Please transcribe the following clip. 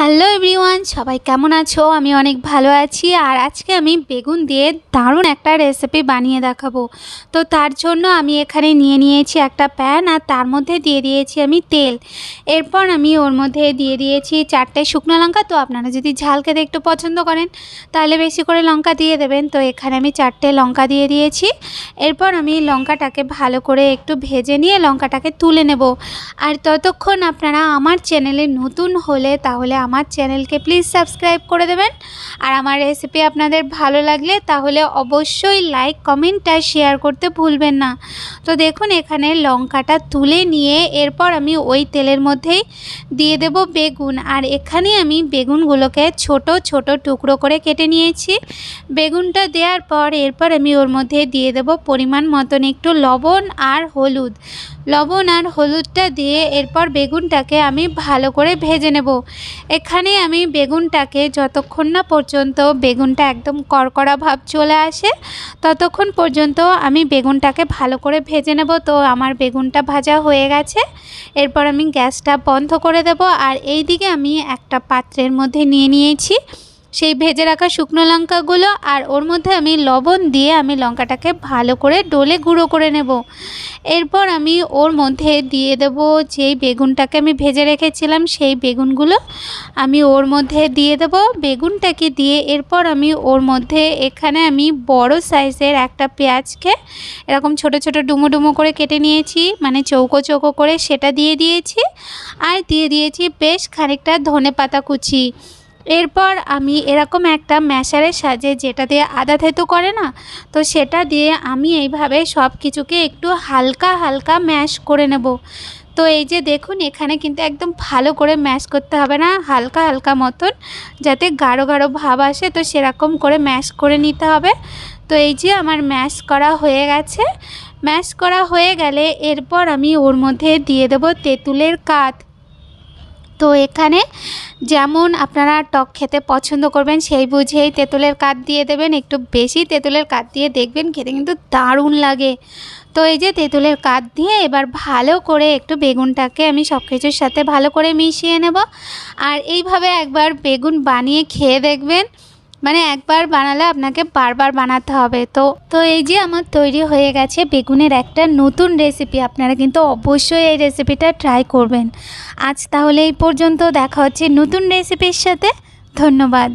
Hello everyone, সবাই কেমন আছো? আমি অনেক ভালো আছি আর আজকে আমি বেগুন দিয়ে দারুণ একটা রেসিপি বানিয়ে দেখাবো। তো তার জন্য আমি এখানে নিয়ে নিয়েছি একটা প্যান আর তার মধ্যে দিয়ে দিয়েছি আমি তেল। এরপর আমি ওর মধ্যে দিয়ে দিয়েছি চারটে শুকনো লঙ্কা। তো আপনারা যদি ঝাল খেতে একটু পছন্দ করেন, তাহলে বেশি করে লঙ্কা দিয়ে দেবেন। তো এখানে আমি চারটে লঙ্কা দিয়ে দিয়েছি। এরপর আমি লঙ্কাটাকে ভালো করে একটু ভেজে নিয়ে লঙ্কাটাকে তুলে নেব। আর ততক্ষণ আপনারা আমার চ্যানেলে নতুন হলে তাহলে আমার চ্যানেলকে প্লিজ সাবস্ক্রাইব করে দেবেন। আর আমার রেসিপি আপনাদের ভালো লাগলে তাহলে অবশ্যই লাইক কমেন্ট আর শেয়ার করতে ভুলবেন না। তো দেখুন, এখানে লঙ্কাটা তুলে নিয়ে এরপর আমি ওই তেলের মধ্যেই দিয়ে দেব বেগুন। আর এখানে আমি বেগুনগুলোকে ছোট ছোট টুকরো করে কেটে নিয়েছি। বেগুনটা দেওয়ার পর এরপর আমি ওর মধ্যে দিয়ে দেব পরিমাণ মতন একটু লবণ আর হলুদ। লবণ আর হলুদটা দিয়ে এরপর বেগুনটাকে আমি ভালো করে ভেজে নেব। এখানে আমি বেগুনটাকে যতক্ষণ না পর্যন্ত বেগুনটা একদম কড়কড়া ভাব চলে আসে, ততক্ষণ পর্যন্ত আমি বেগুনটাকে ভালো করে ভেজে নেব। তো আমার বেগুনটা ভাজা হয়ে গেছে, এরপর আমি গ্যাসটা বন্ধ করে দেব। আর এই দিকে আমি একটা পাত্রের মধ্যে নিয়ে নিয়েছি। সেই ভেজে রাখা শুকনো লঙ্কাগুলো আর ওর মধ্যে আমি লবণ দিয়ে আমি লঙ্কাটাকে ভালো করে ডলে গুঁড়ো করে নেব। এরপর আমি ওর মধ্যে দিয়ে দেব যেই বেগুনটাকে আমি ভেজে রেখেছিলাম সেই বেগুনগুলো। আমি ওর মধ্যে দিয়ে দেব বেগুনটাকে দিয়ে এরপর আমি ওর মধ্যে এখানে আমি বড় সাইজের একটা পেঁয়াজকে এরকম ছোট ছোট ডুমো ডুমো করে কেটে নিয়েছি মানে চৌকো চৌকো করে সেটা দিয়ে দিয়েছি। আর দিয়ে দিয়েছি বেশ খানিকটা ধনে পাতা কুচি। এরপর আমি এরকম একটা ম্যাশারের সাজে যেটা দিয়ে আদা থেতো করে না, তো সেটা দিয়ে আমি এইভাবে সব কিছুকে একটু হালকা হালকা ম্যাশ করে নেব। তো এই যে দেখুন, এখানে কিন্তু একদম ভালো করে ম্যাশ করতে হবে না, হালকা হালকা মতন, যাতে গাঢ় গাঢ় ভাব আসে, তো সেরকম করে ম্যাশ করে নিতে হবে। তো এই যে আমার ম্যাশ করা হয়ে গেছে। ম্যাশ করা হয়ে গেলে এরপর আমি ওর মধ্যে দিয়ে দেব তেঁতুলের কাঠ তো এখানে যেমন আপনারা টক খেতে পছন্দ করবেন, সেই বুঝেই তেঁতুলের কাঠ দিয়ে দেবেন। একটু বেশি তেঁতুলের কাঠ দিয়ে দেখবেন, খেতে কিন্তু দারুণ লাগে। তো এই যে তেঁতুলের কাঠ দিয়ে এবার ভালো করে একটু বেগুনটাকে আমি সব কিছুর সাথে ভালো করে মিশিয়ে নেব। আর এইভাবে একবার বেগুন বানিয়ে খেয়ে দেখবেন। মানে একবার বানালে আপনাকে বারবার বানাতে হবে। তো তো এই যে আমার তৈরি হয়ে গেছে বেগুনের একটা নতুন রেসিপি আপনারা কিন্তু অবশ্যই এই রেসিপিটা ট্রাই করবেন। আজ তাহলে এই পর্যন্ত দেখা হচ্ছে নতুন রেসিপির সাথে। ধন্যবাদ।